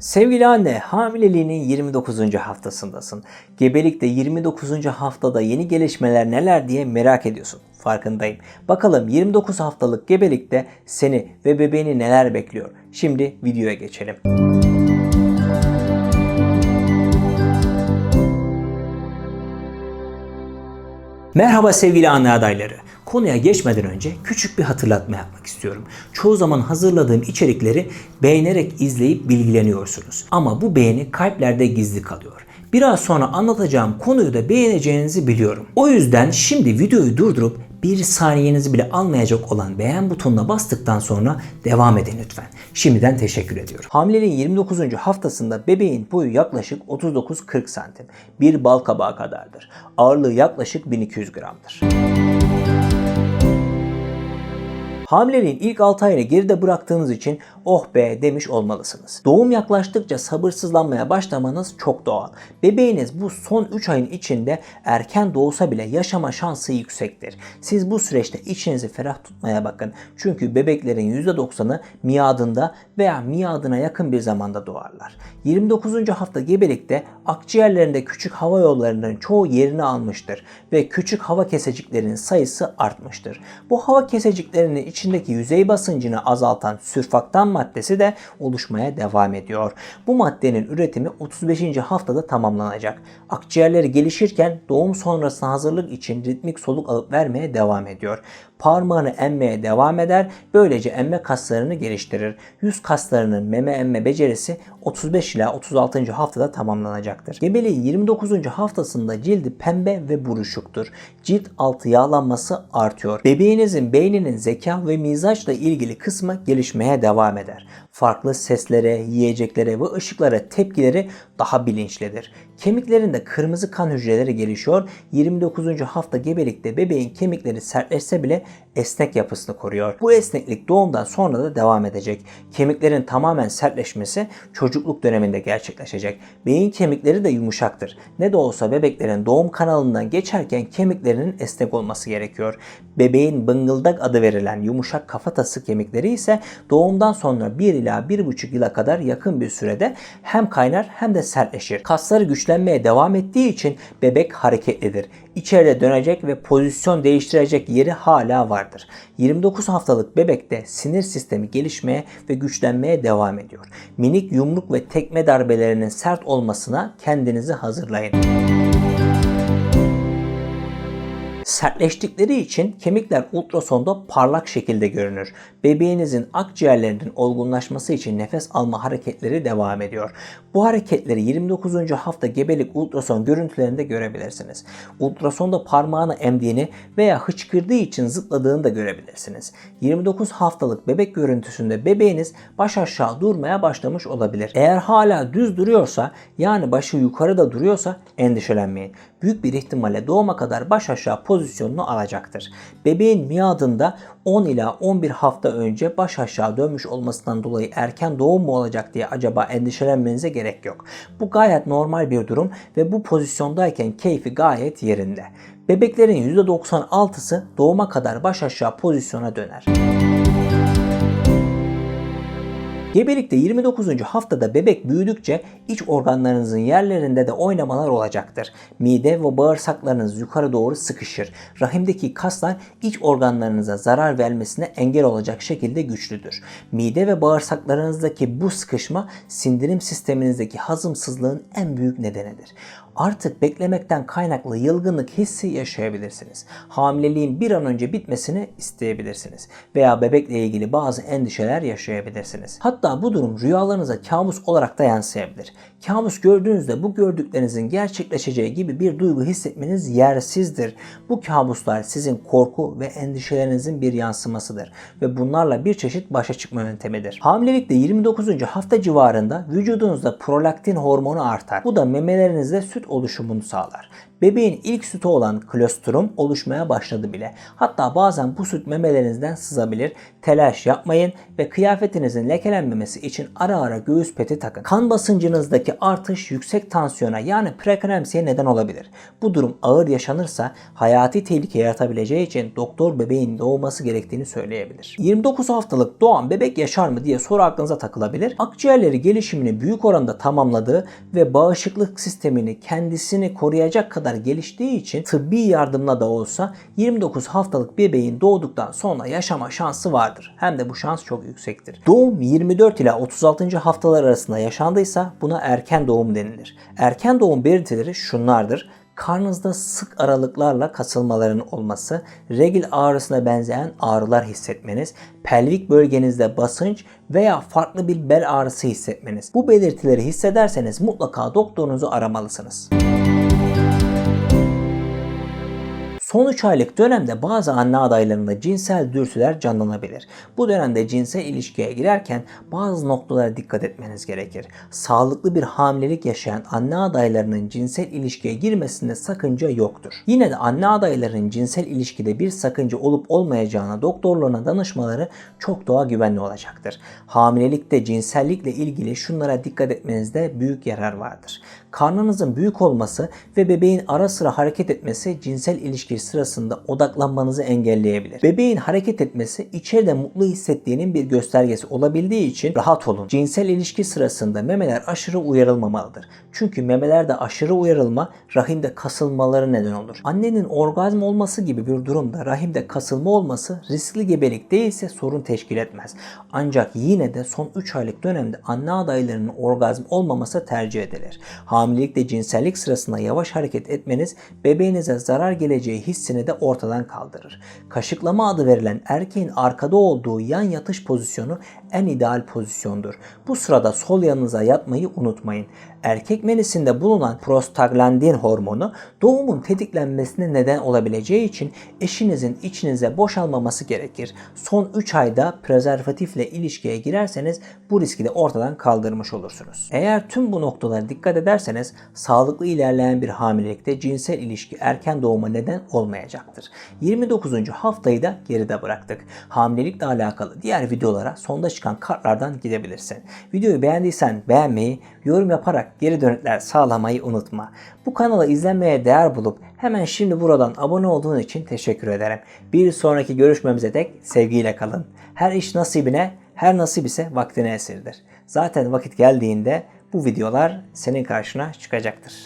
Sevgili anne, hamileliğinin 29. haftasındasın. Gebelikte 29. haftada yeni gelişmeler neler diye merak ediyorsun. Farkındayım. Bakalım 29 haftalık gebelikte seni ve bebeğini neler bekliyor? Şimdi videoya geçelim. Merhaba sevgili anne adayları. Konuya geçmeden önce küçük bir hatırlatma yapmak istiyorum. Çoğu zaman hazırladığım içerikleri beğenerek izleyip bilgileniyorsunuz. Ama bu beğeni kalplerde gizli kalıyor. Biraz sonra anlatacağım konuyu da beğeneceğinizi biliyorum. O yüzden şimdi videoyu durdurup bir saniyenizi bile almayacak olan beğen butonuna bastıktan sonra devam edin lütfen. Şimdiden teşekkür ediyorum. Hamileliğin 29. haftasında bebeğin boyu yaklaşık 39-40 santim. Bir bal kabağı kadardır. Ağırlığı yaklaşık 1200 gramdır. Hamileliğin ilk 6 ayını geride bıraktığınız için oh be demiş olmalısınız. Doğum yaklaştıkça sabırsızlanmaya başlamanız çok doğal. Bebeğiniz bu son 3 ayın içinde erken doğsa bile yaşama şansı yüksektir. Siz bu süreçte içinizi ferah tutmaya bakın. Çünkü bebeklerin %90'ı miadında veya miadına yakın bir zamanda doğarlar. 29. hafta gebelikte akciğerlerinde küçük hava yollarının çoğu yerini almıştır ve küçük hava keseciklerinin sayısı artmıştır. Bu hava keseciklerinin içindeki yüzey basıncını azaltan sürfaktan maddesi de oluşmaya devam ediyor. Bu maddenin üretimi 35. haftada tamamlanacak. Akciğerleri gelişirken doğum sonrasına hazırlık için ritmik soluk alıp vermeye devam ediyor. Parmağını emmeye devam eder. Böylece emme kaslarını geliştirir. Yüz kaslarının meme emme becerisi 35 ila 36. haftada tamamlanacaktır. Gebeliğin 29. haftasında cildi pembe ve buruşuktur. Cilt altı yağlanması artıyor. Bebeğinizin beyninin zeka ve mizaçla ilgili kısmı gelişmeye devam eder. Farklı seslere, yiyeceklere ve ışıklara tepkileri daha bilinçlidir. Kemiklerinde kırmızı kan hücreleri gelişiyor. 29. hafta gebelikte bebeğin kemikleri sertleşse bile esnek yapısını koruyor. Bu esneklik doğumdan sonra da devam edecek. Kemiklerin tamamen sertleşmesi çocukluk döneminde gerçekleşecek. Beyin kemikleri de yumuşaktır. Ne de olsa bebeklerin doğum kanalından geçerken kemiklerinin esnek olması gerekiyor. Bebeğin bıngıldak adı verilen yumuşak kafatası kemikleri ise doğumdan sonra 1 ila 1,5 yıla kadar yakın bir sürede hem kaynar hem de sertleşir. Kasları güçlenmeye devam ettiği için bebek hareketlidir. İçeride dönecek ve pozisyon değiştirecek yeri hala vardır. 29 haftalık bebekte sinir sistemi gelişmeye ve güçlenmeye devam ediyor. Minik yumruk ve tekme darbelerinin sert olmasına kendinizi hazırlayın. Sertleştikleri için kemikler ultrasonda parlak şekilde görünür. Bebeğinizin akciğerlerinin olgunlaşması için nefes alma hareketleri devam ediyor. Bu hareketleri 29. hafta gebelik ultrason görüntülerinde görebilirsiniz. Ultrasonda parmağını emdiğini veya hıçkırdığı için zıpladığını da görebilirsiniz. 29 haftalık bebek görüntüsünde bebeğiniz baş aşağı durmaya başlamış olabilir. Eğer hala düz duruyorsa yani başı yukarıda duruyorsa endişelenmeyin. Büyük bir ihtimalle doğuma kadar baş aşağı pozisyonunu alacaktır. Bebeğin miadında 10 ila 11 hafta önce baş aşağı dönmüş olmasından dolayı erken doğum mu olacak diye acaba endişelenmenize gerek yok. Bu gayet normal bir durum ve bu pozisyondayken keyfi gayet yerinde. Bebeklerin %96'sı doğuma kadar baş aşağı pozisyona döner. Gebelikte 29. haftada bebek büyüdükçe iç organlarınızın yerlerinde de oynamalar olacaktır. Mide ve bağırsaklarınız yukarı doğru sıkışır. Rahimdeki kaslar iç organlarınıza zarar vermesine engel olacak şekilde güçlüdür. Mide ve bağırsaklarınızdaki bu sıkışma sindirim sisteminizdeki hazımsızlığın en büyük nedenidir. Artık beklemekten kaynaklı yılgınlık hissi yaşayabilirsiniz. Hamileliğin bir an önce bitmesini isteyebilirsiniz. Veya bebekle ilgili bazı endişeler yaşayabilirsiniz. Hatta bu durum rüyalarınıza kabus olarak da yansıyabilir. Kabus gördüğünüzde bu gördüklerinizin gerçekleşeceği gibi bir duygu hissetmeniz yersizdir. Bu kabuslar sizin korku ve endişelerinizin bir yansımasıdır ve bunlarla bir çeşit başa çıkma yöntemidir. Hamilelikte 29. hafta civarında vücudunuzda prolaktin hormonu artar. Bu da memelerinizde süt oluşumunu sağlar. Bebeğin ilk sütü olan klostrum oluşmaya başladı bile. Hatta bazen bu süt memelerinizden sızabilir. Telaş yapmayın ve kıyafetinizin lekelenmemesi için ara ara göğüs peti takın. Kan basıncınızdaki artış yüksek tansiyona yani preeklemsiye neden olabilir. Bu durum ağır yaşanırsa hayati tehlike yaratabileceği için doktor bebeğin doğması gerektiğini söyleyebilir. 29 haftalık doğan bebek yaşar mı diye soru aklınıza takılabilir. Akciğerleri gelişimini büyük oranda tamamladığı ve bağışıklık sistemini kendisini koruyacak kadar geliştiği için tıbbi yardımla da olsa 29 haftalık bebeğin doğduktan sonra yaşama şansı vardır. Hem de bu şans çok yüksektir. Doğum 24 ila 36. haftalar arasında yaşandıysa buna erken doğum denilir. Erken doğum belirtileri şunlardır karnınızda sık aralıklarla kasılmaların olması, regl ağrısına benzeyen ağrılar hissetmeniz, pelvik bölgenizde basınç veya farklı bir bel ağrısı hissetmeniz. Bu belirtileri hissederseniz mutlaka doktorunuzu aramalısınız. Son 3 aylık dönemde bazı anne adaylarında cinsel dürtüler canlanabilir. Bu dönemde cinsel ilişkiye girerken bazı noktalara dikkat etmeniz gerekir. Sağlıklı bir hamilelik yaşayan anne adaylarının cinsel ilişkiye girmesinde sakınca yoktur. Yine de anne adaylarının cinsel ilişkide bir sakınca olup olmayacağına doktorlarına danışmaları çok daha güvenli olacaktır. Hamilelikte cinsellikle ilgili şunlara dikkat etmenizde büyük yarar vardır. Karnınızın büyük olması ve bebeğin ara sıra hareket etmesi cinsel ilişki sırasında odaklanmanızı engelleyebilir. Bebeğin hareket etmesi içeride mutlu hissettiğinin bir göstergesi olabildiği için rahat olun. Cinsel ilişki sırasında memeler aşırı uyarılmamalıdır. Çünkü memelerde aşırı uyarılma rahimde kasılmaları neden olur. Annenin orgazm olması gibi bir durumda rahimde kasılma olması riskli gebelik değilse sorun teşkil etmez. Ancak yine de son 3 aylık dönemde anne adaylarının orgazm olmaması tercih edilir. Hamilelikte cinsellik sırasında yavaş hareket etmeniz bebeğinize zarar geleceği hissini de ortadan kaldırır. Kaşıklama adı verilen erkeğin arkada olduğu yan yatış pozisyonu en ideal pozisyondur. Bu sırada sol yanınıza yatmayı unutmayın. Erkek menisinde bulunan prostaglandin hormonu doğumun tetiklenmesine neden olabileceği için eşinizin içinize boşalmaması gerekir. Son 3 ayda prezervatifle ilişkiye girerseniz bu riski de ortadan kaldırmış olursunuz. Eğer tüm bu noktalara dikkat ederseniz sağlıklı ilerleyen bir hamilelikte cinsel ilişki erken doğuma neden olmayacaktır. 29. haftayı da geride bıraktık. Hamilelikle alakalı diğer videolara sonda çıkan kartlardan gidebilirsin. Videoyu beğendiysen beğenmeyi, yorum yaparak geri dönütler sağlamayı unutma. Bu kanala izlenmeye değer bulup hemen şimdi buradan abone olduğun için teşekkür ederim. Bir sonraki görüşmemize dek sevgiyle kalın. Her iş nasibine, her nasip ise vaktine esirdir. Zaten vakit geldiğinde bu videolar senin karşına çıkacaktır.